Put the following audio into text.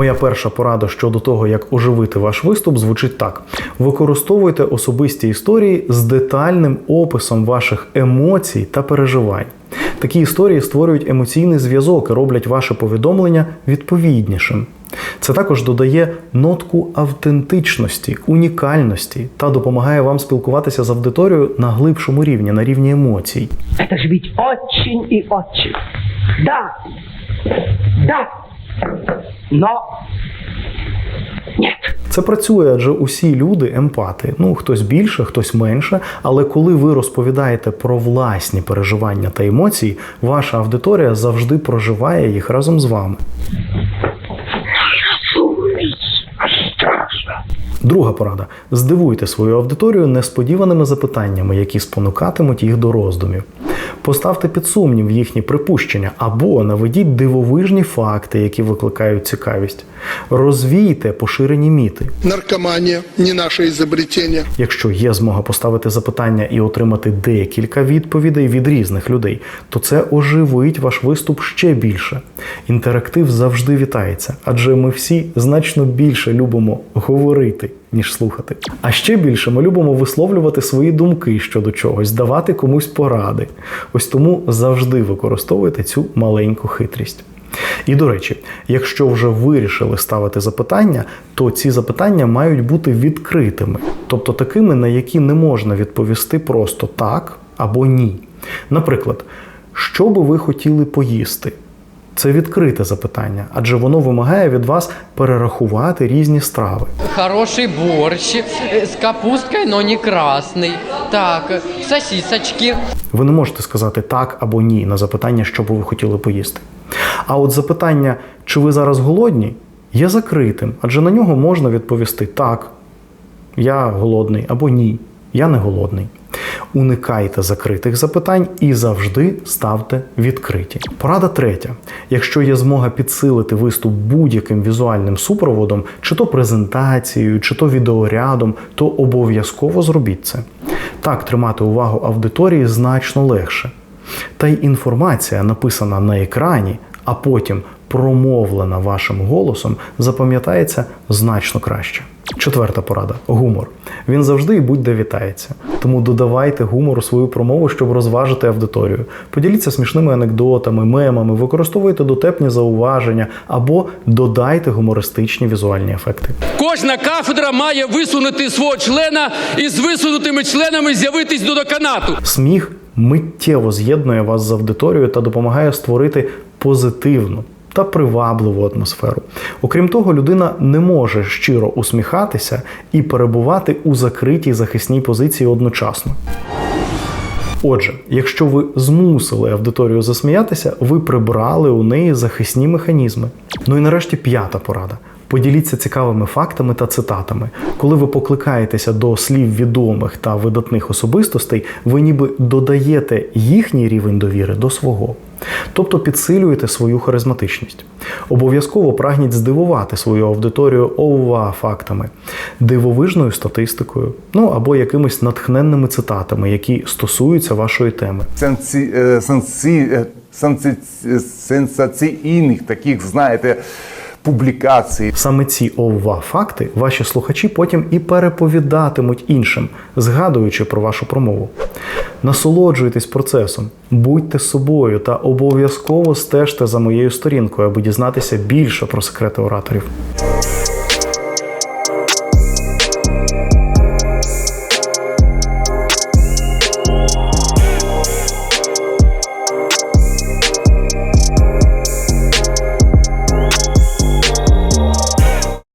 Моя перша порада щодо того, як оживити ваш виступ, звучить так: використовуйте особисті історії з детальним описом ваших емоцій та переживань. Такі історії створюють емоційний зв'язок і роблять ваше повідомлення відповіднішим. Це також додає нотку автентичності, унікальності та допомагає вам спілкуватися з аудиторією на глибшому рівні, на рівні емоцій. Это же ведь очень и очень. Да, да, но. Це працює, адже усі люди емпати. Ну хтось більше, хтось менше. Але коли ви розповідаєте про власні переживання та емоції, ваша аудиторія завжди проживає їх разом з вами. Друга порада: здивуйте свою аудиторію несподіваними запитаннями, які спонукатимуть їх до роздумів. Поставте під сумнів їхні припущення або наведіть дивовижні факти, які викликають цікавість. Розвійте поширені міти. Наркомания не наше изобретение. Якщо є змога поставити запитання і отримати декілька відповідей від різних людей, то це оживить ваш виступ ще більше. Інтерактив завжди вітається, адже ми всі значно більше любимо говорити, ніж слухати. А ще більше ми любимо висловлювати свої думки щодо чогось, давати комусь поради. Ось тому завжди використовуйте цю маленьку хитрість. І до речі, якщо вже вирішили ставити запитання, то ці запитання мають бути відкритими, тобто такими, на які не можна відповісти просто так або ні. Наприклад, що би ви хотіли поїсти? Це відкрите запитання, адже воно вимагає від вас перерахувати різні страви. Хороший борщ э, с капусткой, но не красный. Так, э, сосисочки. Ви не можете сказати так або ні на запитання, що би ви хотіли поїсти. А от запитання, чи ви зараз голодні, є закритим, адже на нього можна відповісти так, я голодний або ні, я не голодний. Уникайте закритих запитань і завжди ставте відкриті. Порада третя: якщо є змога підсилити виступ будь-яким візуальним супроводом, чи то презентацією, чи то відеорядом, то обов'язково зробіть це. Так тримати увагу аудиторії значно легше. Та й інформація, написана на екрані, а потім промовлена вашим голосом, запам'ятається значно краще. Четверта порада гумор. Він завжди і будь-де вітається. Тому додавайте гумор у свою промову, щоб розважити аудиторію. Поділіться смішними анекдотами, мемами, використовуйте дотепні зауваження або додайте гумористичні візуальні ефекти. Кожна кафедра має висунути свого члена і з висунутими членами з'явитись до деканату. Сміх миттєво з'єднує вас з аудиторією та допомагає створити позитивну та привабливу атмосферу. Окрім того, людина не може щиро усміхатися і перебувати у закритій захисній позиції одночасно. Отже, якщо ви змусили аудиторію засміятися, ви прибрали у неї захисні механізми. Ну і нарешті п'ята порада. Поділіться цікавими фактами та цитатами. Коли ви покликаєтеся до слів відомих та видатних особистостей, ви ніби додаєте їхній рівень довіри до свого. Тобто підсилюєте свою харизматичність. Обов'язково прагніть здивувати свою аудиторію ова фактами, дивовижною статистикою, ну або якимись натхненними цитатами, які стосуються вашої теми. сенсі, е, сенсі, е, сенсі, сенсаційних таких, знаєте, публікацій. Саме ці ова факти ваші слухачі потім і переповідатимуть іншим, згадуючи про вашу промову. Насолоджуйтесь процесом, будьте собою та обов'язково стежте за моєю сторінкою, аби дізнатися більше про секрети ораторів.